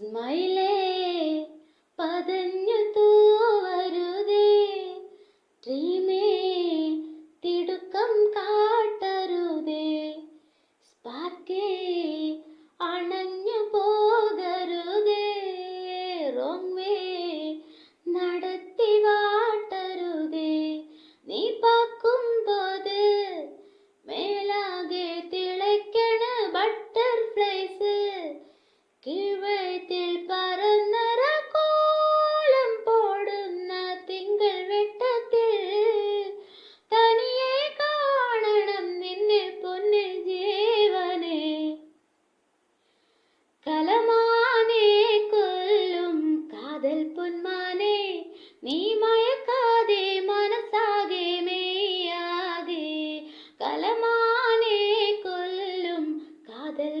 സ്മൈലേ പതഞ്ഞു തൂവരുതേ dreamy തിടുക്കം കാട്ടരുതേ. സ്പാർക്കേ റഹ്മാനെ കൊല്ലും. കാതൽ